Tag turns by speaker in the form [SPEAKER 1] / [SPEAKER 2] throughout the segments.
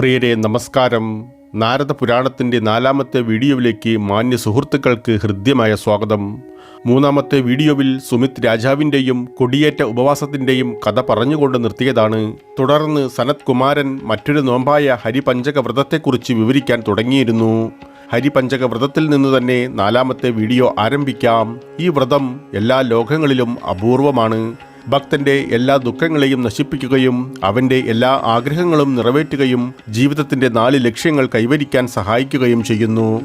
[SPEAKER 1] പ്രിയരെ നമസ്കാരം. നാരദ പുരാണത്തിന്റെ നാലാമത്തെ വീഡിയോയിലേക്ക് മാന്യ സുഹൃത്തുക്കൾക്ക് ഹൃദ്യമായ സ്വാഗതം. മൂന്നാമത്തെ വീഡിയോയിൽ സുമിത് രാജാവിന്റെയും കൊടിയേറ്റ ഉപവാസത്തിന്റെയും കഥ പറഞ്ഞുകൊണ്ട് നിർത്തിയതാണ്. തുടർന്ന് സനത് കുമാരൻ മറ്റൊരു നോമ്പായ ഹരിപഞ്ചക വ്രതത്തെക്കുറിച്ച് വിവരിക്കാൻ തുടങ്ങിയിരുന്നു. ഹരിപഞ്ചക വ്രതത്തിൽ നിന്ന് തന്നെ നാലാമത്തെ വീഡിയോ ആരംഭിക്കാം. ഈ വ്രതം എല്ലാ ലോകങ്ങളിലും അപൂർവമാണ്. ഭക്തന്റെ എല്ലാ ദുഃഖങ്ങളെയും നശിപ്പിക്കുകയും അവന്റെ എല്ലാ ആഗ്രഹങ്ങളും നിറവേറ്റുകയും ജീവിതത്തിന്റെ നാല് ലക്ഷ്യങ്ങൾ കൈവരിക്കാൻ സഹായിക്കുകയും ചെയ്യുന്നു.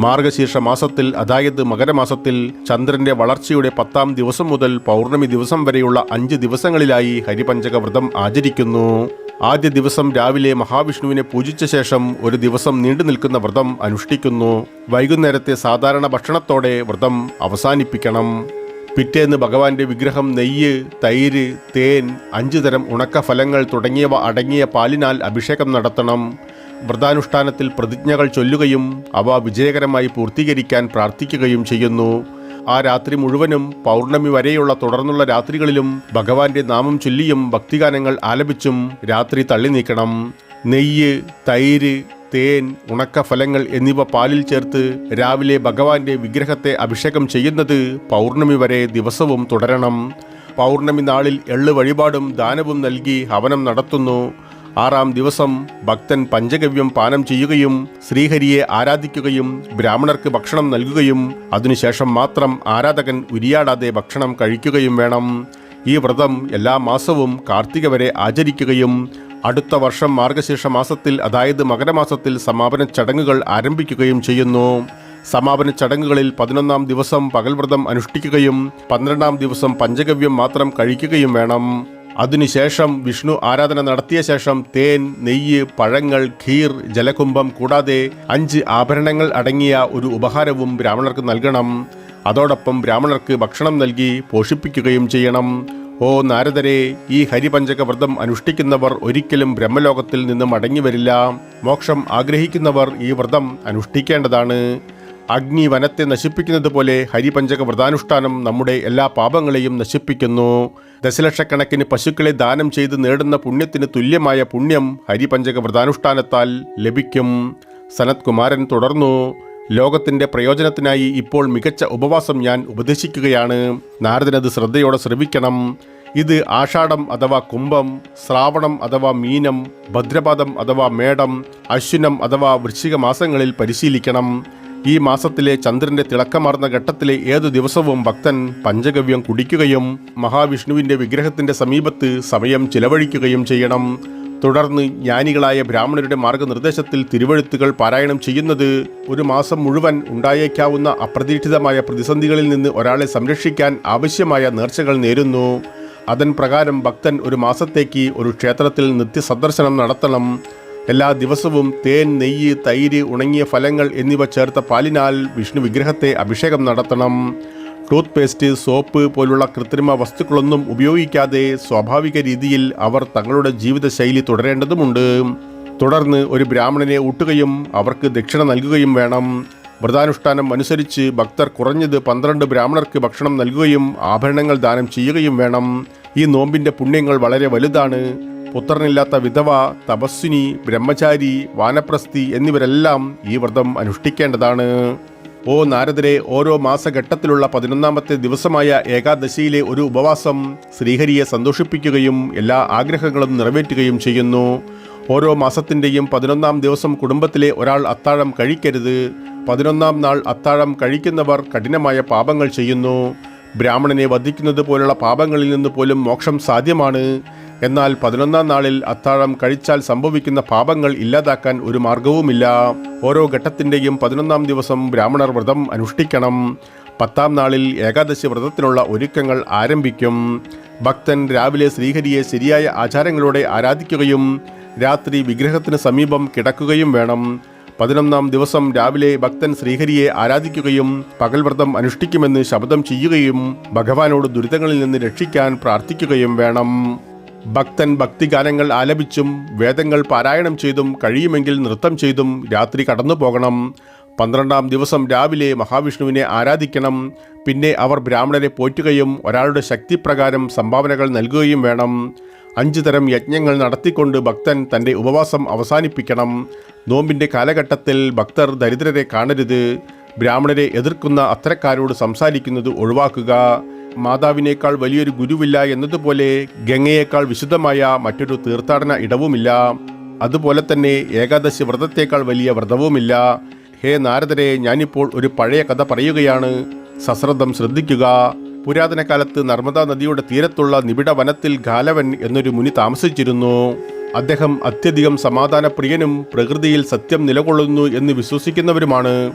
[SPEAKER 1] മാർഗശീർഷ മാസത്തിൽ അതായത് മകരമാസത്തിൽ ചന്ദ്രന്റെ വളർച്ചയുടെ പത്താം ദിവസം മുതൽ പൗർണമി ദിവസം വരെയുള്ള അഞ്ച് ദിവസങ്ങളിലായി ഹരിപഞ്ചക വ്രതം ആചരിക്കുന്നു. ആദ്യ ദിവസം രാവിലെ മഹാവിഷ്ണുവിനെ പൂജിച്ച ശേഷം ഒരു ദിവസം നീണ്ടു നിൽക്കുന്ന വ്രതം അനുഷ്ഠിക്കുന്നു. വൈകുന്നേരത്തെ സാധാരണ ഭക്ഷണത്തോടെ വ്രതം അവസാനിപ്പിക്കണം. പിറ്റേന്ന് ഭഗവാന്റെ വിഗ്രഹം നെയ്യ് തൈര് തേൻ അഞ്ചു തരം ഉണക്ക ഫലങ്ങൾ തുടങ്ങിയവ അടങ്ങിയ പാലിനാൽ അഭിഷേകം നടത്തണം. വ്രതാനുഷ്ഠാനത്തിൽ പ്രതിജ്ഞകൾ ചൊല്ലുകയും അവ വിജയകരമായി പൂർത്തീകരിക്കാൻ പ്രാർത്ഥിക്കുകയും ചെയ്യുന്നു. ആ രാത്രി മുഴുവനും പൗർണമി വരെയുള്ള തുടർന്നുള്ള രാത്രികളിലും ഭഗവാന്റെ നാമം ചൊല്ലിയും ഭക്തിഗാനങ്ങൾ ആലപിച്ചും രാത്രി തള്ളി നീക്കണം. നെയ്യ് തൈര് തേൻ ഉണക്കഫലങ്ങൾ എന്നിവ പാലിൽ ചേർത്ത് രാവിലെ ഭഗവാന്റെ വിഗ്രഹത്തെ അഭിഷേകം ചെയ്യുന്നത് പൗർണമി വരെ ദിവസവും തുടരണം. പൗർണമി നാളിൽ എള്ള് വഴിപാടും ദാനവും നൽകി ഹവനം നടത്തുന്നു. ആറാം ദിവസം ഭക്തൻ പഞ്ചഗവ്യം പാനം ചെയ്യുകയും ശ്രീഹരിയെ ആരാധിക്കുകയും ബ്രാഹ്മണർക്ക് ഭക്ഷണം നൽകുകയും അതിനുശേഷം മാത്രം ആരാധകൻ ഉരിയാടാതെ ഭക്ഷണം കഴിക്കുകയും വേണം. ഈ വ്രതം എല്ലാ മാസവും കാർത്തിക വരെ ആചരിക്കുകയും അടുത്ത വർഷം മാർഗശീർഷ മാസത്തിൽ അതായത് മകരമാസത്തിൽ സമാപന ചടങ്ങുകൾ ആരംഭിക്കുകയും ചെയ്യുന്നു. സമാപന ചടങ്ങുകളിൽ പതിനൊന്നാം ദിവസം പകൽവ്രതം അനുഷ്ഠിക്കുകയും പന്ത്രണ്ടാം ദിവസം പഞ്ചഗവ്യം മാത്രം കഴിക്കുകയും വേണം. അതിനുശേഷം വിഷ്ണു ആരാധന നടത്തിയ ശേഷം തേൻ നെയ്യ് പഴങ്ങൾ ഖീർ ജലകുംഭം കൂടാതെ അഞ്ച് ആഭരണങ്ങൾ അടങ്ങിയ ഒരു ഉപഹാരവും ബ്രാഹ്മണർക്ക് നൽകണം. അതോടൊപ്പം ബ്രാഹ്മണർക്ക് ഭക്ഷണം നൽകി പോഷിപ്പിക്കുകയും ചെയ്യണം. ഓ നാരദരെ ഈ ഹരിപഞ്ചക വ്രതം അനുഷ്ഠിക്കുന്നവർ ഒരിക്കലും ബ്രഹ്മലോകത്തിൽ നിന്നും മടങ്ങിവരില്ല മോക്ഷം ആഗ്രഹിക്കുന്നവർ ഈ വ്രതം അനുഷ്ഠിക്കേണ്ടതാണ്. അഗ്നി വനത്തെ നശിപ്പിക്കുന്നത് പോലെ ഹരിപഞ്ചക വ്രതാനുഷ്ഠാനം നമ്മുടെ എല്ലാ പാപങ്ങളെയും നശിപ്പിക്കുന്നു. ദശലക്ഷക്കണക്കിന് പശുക്കളെ ദാനം ചെയ്ത് നേടുന്ന പുണ്യത്തിന് തുല്യമായ പുണ്യം ഹരിപഞ്ചക വ്രതാനുഷ്ഠാനത്താൽ ലഭിക്കും. സനത് കുമാരൻ തുടർന്നു ലോകത്തിന്റെ പ്രയോജനത്തിനായി ഇപ്പോൾ മികച്ച ഉപവാസം ഞാൻ ഉപദേശിക്കുകയാണ്. നാരദനത് ശ്രദ്ധയോടെ ശ്രവിക്കണം. ഇത് ആഷാഢം അഥവാ കുംഭം ശ്രാവണം അഥവാ മീനം ഭദ്രപാദം അഥവാ മേടം അശ്വിനം അഥവാ വൃശ്ചിക മാസങ്ങളിൽ പരിശീലിക്കണം. ഈ മാസത്തിലെ ചന്ദ്രന്റെ തിളക്കമാർന്ന ഘട്ടത്തിലെ ഏതു ദിവസവും ഭക്തൻ പഞ്ചഗവ്യം കുടിക്കുകയും മഹാവിഷ്ണുവിന്റെ വിഗ്രഹത്തിന്റെ സമീപത്ത് സമയം ചിലവഴിക്കുകയും ചെയ്യണം. തുടർന്ന് ജ്ഞാനികളായ ബ്രാഹ്മണരുടെ മാർഗനിർദ്ദേശത്തിൽ തിരുവഴുത്തുകൾ പാരായണം ചെയ്യുന്നത് ഒരു മാസം മുഴുവൻ ഉണ്ടായേക്കാവുന്ന അപ്രതീക്ഷിതമായ പ്രതിസന്ധികളിൽ നിന്ന് ഒരാളെ സംരക്ഷിക്കാൻ ആവശ്യമായ നേർച്ചകൾ നേരുന്നു. അതൻ പ്രകാരം ഭക്തൻ ഒരു മാസത്തേക്ക് ഒരു ക്ഷേത്രത്തിൽ നിത്യസന്ദർശനം നടത്തണം. എല്ലാ ദിവസവും തേൻ നെയ്യ് തൈര് ഉണങ്ങിയ ഫലങ്ങൾ എന്നിവ ചേർത്ത പാലിനാൽ വിഷ്ണു വിഗ്രഹത്തെ അഭിഷേകം നടത്തണം. ടൂത്ത് പേസ്റ്റ് സോപ്പ് പോലുള്ള കൃത്രിമ വസ്തുക്കളൊന്നും ഉപയോഗിക്കാതെ സ്വാഭാവിക രീതിയിൽ അവർ തങ്ങളുടെ ജീവിതശൈലി തുടരേണ്ടതുമുണ്ട്. തുടർന്ന് ഒരു ബ്രാഹ്മണനെ ഊട്ടുകയും അവർക്ക് ദക്ഷിണ നൽകുകയും വേണം. വ്രതാനുഷ്ഠാനം അനുസരിച്ച് ഭക്തർ കുറഞ്ഞത് പന്ത്രണ്ട് ബ്രാഹ്മണർക്ക് ഭക്ഷണം നൽകുകയും ആഭരണങ്ങൾ ദാനം ചെയ്യുകയും വേണം. ഈ നോമ്പിന്റെ പുണ്യങ്ങൾ വളരെ വലുതാണ്. പുത്രനില്ലാത്ത വിധവ തപസ്വിനി ബ്രഹ്മചാരി വാനപ്രസ്ഥി എന്നിവരെല്ലാം ഈ വ്രതം അനുഷ്ഠിക്കേണ്ടതാണ്. ഓ നാരദരെ ഓരോ മാസഘട്ടത്തിലുള്ള പതിനൊന്നാമത്തെ ദിവസമായ ഏകാദശിയിലെ ഒരു ഉപവാസം ശ്രീഹരിയെ സന്തോഷിപ്പിക്കുകയും എല്ലാ ആഗ്രഹങ്ങളും നിറവേറ്റുകയും ചെയ്യുന്നു. ഓരോ മാസത്തിന്റെയും പതിനൊന്നാം ദിവസം കുടുംബത്തിലെ ഒരാൾ അത്താഴം കഴിക്കരുത്. പതിനൊന്നാം നാൾ അത്താഴം കഴിക്കുന്നവർ കഠിനമായ പാപങ്ങൾ ചെയ്യുന്നു. ബ്രാഹ്മണനെ വധിക്കുന്നത് പോലുള്ള പാപങ്ങളിൽ നിന്ന് പോലും മോക്ഷം സാധ്യമാണ്. എന്നാൽ പതിനൊന്നാം നാളിൽ അത്താഴം കഴിച്ചാൽ സംഭവിക്കുന്ന പാപങ്ങൾ ഇല്ലാതാക്കാൻ ഒരു മാർഗവുമില്ല. ഓരോ ഘട്ടത്തിന്റെയും പതിനൊന്നാം ദിവസം ബ്രാഹ്മണർ വ്രതം അനുഷ്ഠിക്കണം. പത്താം നാളിൽ ഏകാദശി വ്രതത്തിനുള്ള ഒരുക്കങ്ങൾ ആരംഭിക്കും. ഭക്തൻ രാവിലെ ശ്രീഹരിയെ ശരിയായ ആചാരങ്ങളോടെ ആരാധിക്കുകയും രാത്രി വിഗ്രഹത്തിന് സമീപം കിടക്കുകയും വേണം. പതിനൊന്നാം ദിവസം രാവിലെ ഭക്തൻ ശ്രീഹരിയെ ആരാധിക്കുകയും പകൽ വ്രതം അനുഷ്ഠിക്കുമെന്ന് ശബ്ദം ചെയ്യുകയും ഭഗവാനോട് ദുരിതങ്ങളിൽ നിന്ന് രക്ഷിക്കാൻ പ്രാർത്ഥിക്കുകയും വേണം. ഭക്തൻ ഭക്തിഗാനങ്ങൾ ആലപിച്ചും വേദങ്ങൾ പാരായണം ചെയ്തും കഴിയുമെങ്കിൽ നൃത്തം ചെയ്തും രാത്രി കടന്നു പോകണം. പന്ത്രണ്ടാം ദിവസം രാവിലെ മഹാവിഷ്ണുവിനെ ആരാധിക്കണം. പിന്നെ അവർ ബ്രാഹ്മണരെ പോറ്റുകയും ഒരാളുടെ ശക്തിപ്രകാരം സംഭാവനകൾ നൽകുകയും വേണം. അഞ്ചു തരം യജ്ഞങ്ങൾ നടത്തിക്കൊണ്ട് ഭക്തൻ തന്റെ ഉപവാസം അവസാനിപ്പിക്കണം. നോമ്പിന്റെ കാലഘട്ടത്തിൽ ഭക്തർ ദരിദ്രരെ കാണരുത്. ബ്രാഹ്മണരെ എതിർക്കുന്ന അത്തരക്കാരോട് സംസാരിക്കുന്നത് ഒഴിവാക്കുക. മാതാവിനേക്കാൾ വലിയൊരു ഗുരുവില്ല എന്നതുപോലെ ഗംഗയേക്കാൾ വിശുദ്ധമായ മറ്റൊരു തീർത്ഥാടന ഇടവുമില്ല. അതുപോലെ തന്നെ ഏകാദശി വ്രതത്തേക്കാൾ വലിയ വ്രതവുമില്ല. ഹേ നാരദരെ ഞാനിപ്പോൾ ഒരു പഴയ കഥ പറയുകയാണ്. സശ്രദ്ധം ശ്രദ്ധിക്കുക. പുരാതന കാലത്ത് നർമ്മദാ നദിയുടെ തീരത്തുള്ള നിബിഡ വനത്തിൽ ഗാലവൻ എന്നൊരു മുനി താമസിച്ചിരുന്നു. അദ്ദേഹം അത്യധികം സമാധാനപ്രിയനും പ്രകൃതിയിൽ സത്യം നിലകൊള്ളുന്നു എന്ന് വിശ്വസിക്കുന്നവരുമാണ്.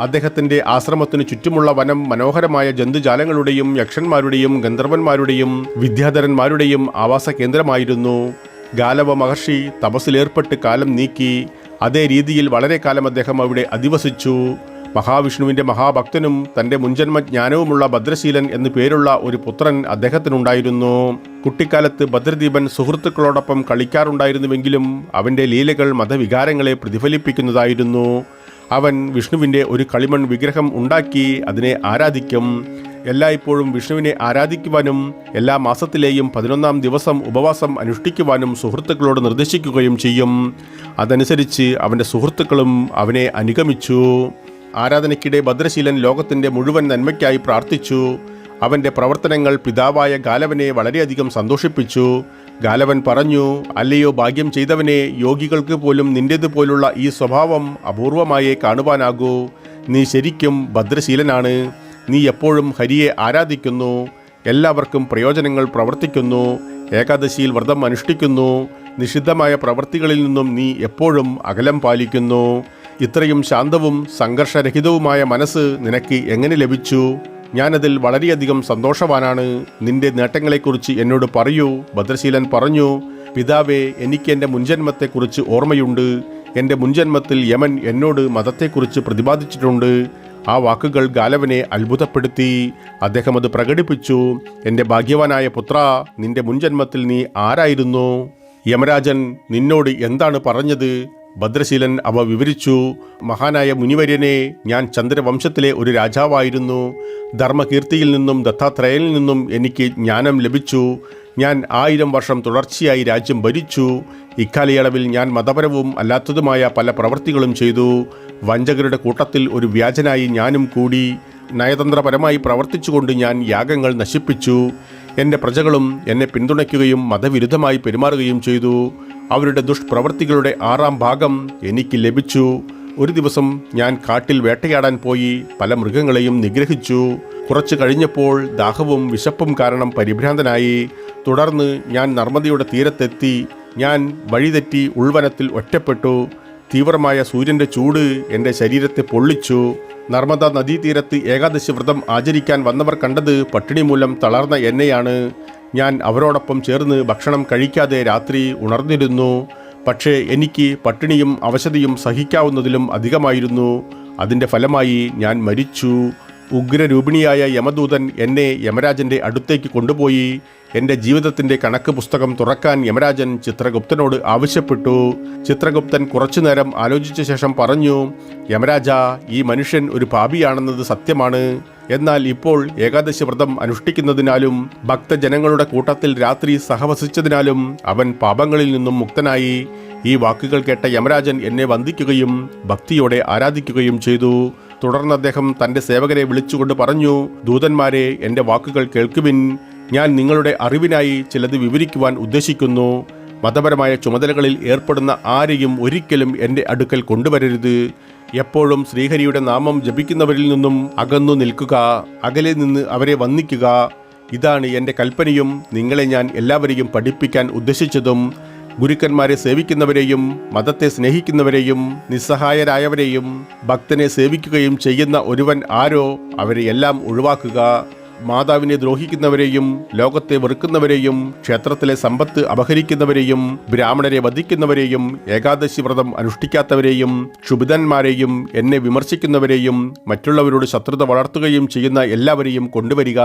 [SPEAKER 1] അദ്ദേഹത്തിന്റെ ആശ്രമത്തിനു ചുറ്റുമുള്ള വനം മനോഹരമായ ജന്തുജാലങ്ങളുടെയും യക്ഷന്മാരുടെയും ഗന്ധർവന്മാരുടെയും വിദ്യാധരന്മാരുടെയും ആവാസ കേന്ദ്രമായിരുന്നു. ഗാലവ മഹർഷി തപസ്സിലേർപ്പെട്ട് കാലം നീക്കി അതേ രീതിയിൽ വളരെ കാലം അദ്ദേഹം അവിടെ അധിവസിച്ചു. മഹാവിഷ്ണുവിന്റെ മഹാഭക്തനും തന്റെ മുൻജന്മ ജ്ഞാനവുമുള്ള ഭദ്രശീലൻ എന്നു പേരുള്ള ഒരു പുത്രൻ അദ്ദേഹത്തിനുണ്ടായിരുന്നു. കുട്ടിക്കാലത്ത് ഭദ്രദീപൻ സുഹൃത്തുക്കളോടൊപ്പം കളിക്കാറുണ്ടായിരുന്നുവെങ്കിലും അവന്റെ ലീലകൾ മതവികാരങ്ങളെ പ്രതിഫലിപ്പിക്കുന്നതായിരുന്നു. അവൻ വിഷ്ണുവിന്റെ ഒരു കളിമൺ വിഗ്രഹം ഉണ്ടാക്കി അതിനെ ആരാധിക്കും. എല്ലായ്പ്പോഴും വിഷ്ണുവിനെ ആരാധിക്കുവാനും എല്ലാ മാസത്തിലെയും പതിനൊന്നാം ദിവസം ഉപവാസം അനുഷ്ഠിക്കുവാനും സുഹൃത്തുക്കളോട് നിർദ്ദേശിക്കുകയും ചെയ്യും. അതനുസരിച്ച് അവന്റെ സുഹൃത്തുക്കളും അവനെ അനുഗമിച്ചു. ആരാധനയ്ക്കിടെ ഭദ്രശീലൻ ലോകത്തിന്റെ മുഴുവൻ നന്മയ്ക്കായി പ്രാർത്ഥിച്ചു. അവന്റെ പ്രവർത്തനങ്ങൾ പിതാവായ ഗാലവനെ വളരെയധികം സന്തോഷിപ്പിച്ചു. ഗാലവൻ പറഞ്ഞു അല്ലയോ ഭാഗ്യം ചെയ്തവനെ യോഗികൾക്ക് പോലും നിന്റേതുപോലുള്ള ഈ സ്വഭാവം അപൂർവമായേ കാണുവാനാകൂ. നീ ശരിക്കും ഭദ്രശീലനാണ്. നീ എപ്പോഴും ഹരിയെ ആരാധിക്കുന്നു. എല്ലാവർക്കും പ്രയോജനങ്ങൾ പ്രവർത്തിക്കുന്നു. ഏകാദശിയിൽ വ്രതം അനുഷ്ഠിക്കുന്നു. നിഷിദ്ധമായ പ്രവൃത്തികളിൽ നിന്നും നീ എപ്പോഴും അകലം പാലിക്കുന്നു. ഇത്രയും ശാന്തവും സംഘർഷരഹിതവുമായ മനസ്സ് നിനക്ക് എങ്ങനെ ലഭിച്ചു? ഞാനതിൽ വളരെയധികം സന്തോഷവാനാണ്. നിന്റെ നേട്ടങ്ങളെക്കുറിച്ച് എന്നോട് പറയൂ. ഭദ്രശീലൻ പറഞ്ഞു പിതാവേ എനിക്ക് എന്റെ മുൻജന്മത്തെക്കുറിച്ച് ഓർമ്മയുണ്ട്. എന്റെ മുൻജന്മത്തിൽ യമൻ എന്നോട് മതത്തെക്കുറിച്ച് പ്രതിപാദിച്ചിട്ടുണ്ട്. ആ വാക്കുകൾ ഗാലവനെ അത്ഭുതപ്പെടുത്തി. അദ്ദേഹം അത് പ്രകടിപ്പിച്ചു. എന്റെ ഭാഗ്യവാനായ പുത്ര നിന്റെ മുൻജന്മത്തിൽ നീ ആരായിരുന്നു? യമരാജൻ നിന്നോട് എന്താണ് പറഞ്ഞത്? ഭദ്രശീലൻ അവ വിവരിച്ചു മഹാനായ മുനിവര്യനെ ഞാൻ ചന്ദ്രവംശത്തിലെ ഒരു രാജാവായിരുന്നു. ധർമ്മകീർത്തിയിൽ നിന്നും ദത്താത്രേയനിൽ നിന്നും എനിക്ക് ജ്ഞാനം ലഭിച്ചു. ഞാൻ ആയിരം വർഷം തുടർച്ചയായി രാജ്യം ഭരിച്ചു. ഇക്കാലയളവിൽ ഞാൻ മതപരവും അല്ലാത്തതുമായ പല പ്രവൃത്തികളും ചെയ്തു. വഞ്ചകരുടെ കൂട്ടത്തിൽ ഒരു വ്യാജനായി ഞാനും കൂടി. നയതന്ത്രപരമായി പ്രവർത്തിച്ചുകൊണ്ട് ഞാൻ യാഗങ്ങൾ നശിപ്പിച്ചു. എന്റെ പ്രജകളും എന്നെ പിന്തുണയ്ക്കുകയും മതവിരുദ്ധമായി പെരുമാറുകയും ചെയ്തു. അവരുടെ ദുഷ്പ്രവൃത്തികളുടെ ആറാം ഭാഗം എനിക്ക് ലഭിച്ചു. ഒരു ദിവസം ഞാൻ കാട്ടിൽ വേട്ടയാടാൻ പോയി. പല മൃഗങ്ങളെയും നിഗ്രഹിച്ചു. കുറച്ചു കഴിഞ്ഞപ്പോൾ ദാഹവും വിശപ്പും കാരണം പരിഭ്രാന്തനായി. തുടർന്ന് ഞാൻ നർമ്മദയുടെ തീരത്തെത്തി. ഞാൻ വഴിതെറ്റി ഉൾവനത്തിൽ ഒറ്റപ്പെട്ടു. തീവ്രമായ സൂര്യന്റെ ചൂട് എന്റെ ശരീരത്തെ പൊള്ളിച്ചു. നർമ്മദ നദീതീരത്ത് ഏകാദശി വ്രതം ആചരിക്കാൻ വന്നവർ കണ്ടത് പട്ടിണി മൂലം തളർന്ന എന്നെയാണ്. ഞാൻ അവരോടൊപ്പം ചേർന്ന് ഭക്ഷണം കഴിക്കാതെ രാത്രി ഉണർന്നിരുന്നു. പക്ഷേ എനിക്ക് പട്ടിണിയും അവശതയും സഹിക്കാവുന്നതിലും അധികമായിരുന്നു. അതിന്റെ ഫലമായി ഞാൻ മരിച്ചു. ഉഗ്രരൂപിണിയായ യമദൂതൻ എന്നെ യമരാജന്റെ അടുത്തേക്ക് കൊണ്ടുപോയി. എന്റെ ജീവിതത്തിന്റെ കണക്ക് പുസ്തകം തുറക്കാൻ യമരാജൻ ചിത്രഗുപ്തനോട് ആവശ്യപ്പെട്ടു. ചിത്രഗുപ്തൻ കുറച്ചു നേരം ആലോചിച്ച ശേഷം പറഞ്ഞു യമരാജ ഈ മനുഷ്യൻ ഒരു പാപിയാണെന്നത് സത്യമാണ്. എന്നാൽ ഇപ്പോൾ ഏകാദശി വ്രതം അനുഷ്ഠിക്കുന്നതിനാലും ഭക്തജനങ്ങളുടെ കൂട്ടത്തിൽ രാത്രി സഹവസിച്ചതിനാലും അവൻ പാപങ്ങളിൽ നിന്നും മുക്തനായി. ഈ വാക്കുകൾ കേട്ട യമരാജൻ എന്നെ വന്ദിക്കുകയും ഭക്തിയോടെ ആരാധിക്കുകയും ചെയ്തു. തുടർന്ന് അദ്ദേഹം തന്റെ സേവകരെ വിളിച്ചുകൊണ്ട് പറഞ്ഞു ദൂതന്മാരെ എന്റെ വാക്കുകൾ കേൾക്കുവിൻ. ഞാൻ നിങ്ങളുടെ അറിവിനായി ചിലത് വിവരിക്കുവാൻ ഉദ്ദേശിക്കുന്നു. മതപരമായ ചുമതലകളിൽ ഏർപ്പെടുന്ന ആരെയും ഒരിക്കലും എന്റെ അടുക്കൽ കൊണ്ടുവരരുത്. എപ്പോഴും ശ്രീഹരിയുടെ നാമം ജപിക്കുന്നവരിൽ നിന്നും അകന്നു നിൽക്കുക അകലെ നിന്ന് അവരെ വന്ദിക്കുക. ഇതാണ് എന്റെ കൽപ്പനയും നിങ്ങളെ ഞാൻ എല്ലാവരെയും പഠിപ്പിക്കാൻ ഉദ്ദേശിച്ചതും. ഗുരുക്കന്മാരെ സേവിക്കുന്നവരെയും മതത്തെ സ്നേഹിക്കുന്നവരെയും നിസ്സഹായരായവരെയും ഭക്തനെ സേവിക്കുകയും ചെയ്യുന്ന ഒരുവൻ ആരോ അവരെ എല്ലാം ഒഴിവാക്കുക. മാതാവിനെ ദ്രോഹിക്കുന്നവരെയും ലോകത്തെ വെറുക്കുന്നവരെയും ക്ഷേത്രത്തിലെ സമ്പത്ത് അപഹരിക്കുന്നവരെയും ബ്രാഹ്മണരെ വധിക്കുന്നവരെയും ഏകാദശി വ്രതം അനുഷ്ഠിക്കാത്തവരെയും ക്ഷുഭിതന്മാരെയും എന്നെ വിമർശിക്കുന്നവരെയും മറ്റുള്ളവരോട് ശത്രുത വളർത്തുകയും ചെയ്യുന്ന എല്ലാവരെയും കൊണ്ടുവരിക.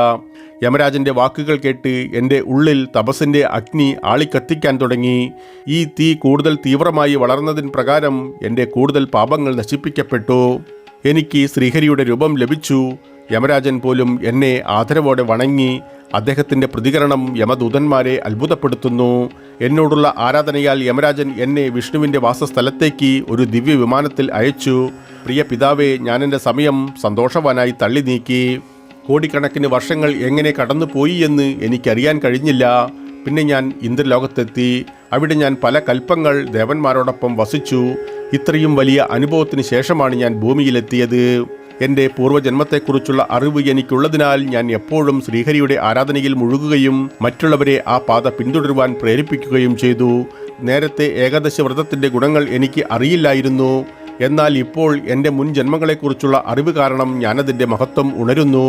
[SPEAKER 1] യമരാജന്റെ വാക്കുകൾ കേട്ട് എന്റെ ഉള്ളിൽ തപസ്സിന്റെ അഗ്നി ആളിക്കത്തിക്കാൻ തുടങ്ങി. ഈ തീ കൂടുതൽ തീവ്രമായി വളർന്നതിന് പ്രകാരം എന്റെ കൂടുതൽ പാപങ്ങൾ നശിപ്പിക്കപ്പെട്ടു. എനിക്ക് ശ്രീഹരിയുടെ രൂപം ലഭിച്ചു. യമരാജൻ പോലും എന്നെ ആദരവോടെ വണങ്ങി അദ്ദേഹത്തിന്റെ പ്രതികരണം യമദൂതന്മാരെ അത്ഭുതപ്പെടുത്തുന്നു. എന്നോടുള്ള ആരാധനയാൽ യമരാജൻ എന്നെ വിഷ്ണുവിന്റെ വാസസ്ഥലത്തേക്ക് ഒരു ദിവ്യ വിമാനത്തിൽ അയച്ചു. പ്രിയ പിതാവേ ഞാൻ എന്റെ സമയം സന്തോഷവാനായി തള്ളി നീക്കി. കോടിക്കണക്കിന് വർഷങ്ങൾ എങ്ങനെ കടന്നുപോയി എന്ന് എനിക്കറിയാൻ കഴിഞ്ഞില്ല. പിന്നെ ഞാൻ ഇന്ദ്രലോകത്തെത്തി. അവിടെ ഞാൻ പല കൽപ്പങ്ങൾ ദേവന്മാരോടൊപ്പം വസിച്ചു. ഇത്രയും വലിയ അനുഭവത്തിന് ശേഷമാണ് ഞാൻ ഭൂമിയിലെത്തിയത്. എന്റെ പൂർവജന്മത്തെക്കുറിച്ചുള്ള അറിവ് എനിക്കുള്ളതിനാൽ ഞാൻ എപ്പോഴും ശ്രീഹരിയുടെ ആരാധനയിൽ മുഴുകുകയും മറ്റുള്ളവരെ ആ പാത പിന്തുടരുവാൻ പ്രേരിപ്പിക്കുകയും ചെയ്തു. നേരത്തെ ഏകാദശ വ്രതത്തിന്റെ ഗുണങ്ങൾ എനിക്ക് അറിയില്ലായിരുന്നു. എന്നാൽ ഇപ്പോൾ എന്റെ മുൻ ജന്മങ്ങളെക്കുറിച്ചുള്ള അറിവ് കാരണം ഞാനതിന്റെ മഹത്വം ഉണരുന്നു.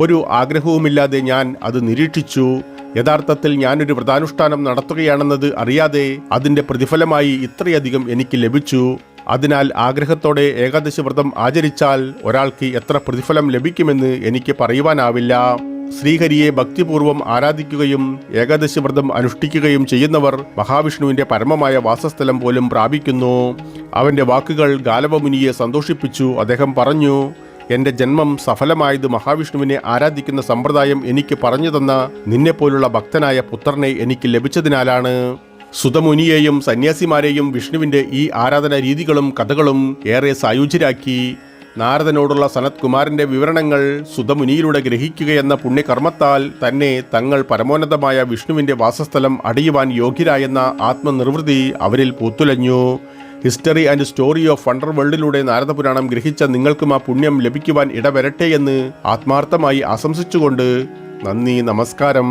[SPEAKER 1] ഒരു ആഗ്രഹവുമില്ലാതെ ഞാൻ അത് നിരീക്ഷിച്ചു. യഥാർത്ഥത്തിൽ ഞാനൊരു വ്രതാനുഷ്ഠാനം നടത്തുകയാണെന്നത് അറിയാതെ അതിന്റെ പ്രതിഫലമായി ഇത്രയധികം എനിക്ക് ലഭിച്ചു. അതിനാൽ ആഗ്രഹത്തോടെ ഏകാദശി വ്രതം ആചരിച്ചാൽ ഒരാൾക്ക് എത്ര പ്രതിഫലം ലഭിക്കുമെന്ന് എനിക്ക് പറയുവാനാവില്ല. ശ്രീഹരിയെ ഭക്തിപൂർവം ആരാധിക്കുകയും ഏകാദശി വ്രതം അനുഷ്ഠിക്കുകയും ചെയ്യുന്നവർ മഹാവിഷ്ണുവിന്റെ പരമമായ വാസസ്ഥലം പോലും പ്രാപിക്കുന്നു. അവന്റെ വാക്കുകൾ ഗാലവമുനിയെ സന്തോഷിപ്പിച്ചു. അദ്ദേഹം പറഞ്ഞു എന്റെ ജന്മം സഫലമായത് മഹാവിഷ്ണുവിനെ ആരാധിക്കുന്ന സമ്പ്രദായം എനിക്ക് പറഞ്ഞു തന്ന നിന്നെപ്പോലുള്ള ഭക്തനായ പുത്രനെ എനിക്ക് ലഭിച്ചതിനാലാണ്. സുതമുനിയെയും സന്യാസിമാരെയും വിഷ്ണുവിന്റെ ഈ ആരാധന രീതികളും കഥകളും ഏറെ സായുജ്യരാക്കി. നാരദനോടുള്ള സനത് കുമാരന്റെ വിവരണങ്ങൾ സുതമുനിയിലൂടെ ഗ്രഹിക്കുകയെന്ന പുണ്യകർമ്മത്താൽ തന്നെ തങ്ങൾ പരമോന്നതമായ വിഷ്ണുവിന്റെ വാസസ്ഥലം അടിയുവാൻ യോഗ്യരായെന്ന ആത്മനിർവൃതി അവരിൽ പൂത്തുലഞ്ഞു. History and story of wonder വേൾഡിലൂടെ നാരദപുരാണം ഗ്രഹിച്ച നിങ്ങൾക്കും ആ പുണ്യം ലഭിക്കുവാൻ ഇടവരട്ടെ എന്ന് ആത്മാർത്ഥമായി ആശംസിച്ചുകൊണ്ട് നന്ദി നമസ്കാരം.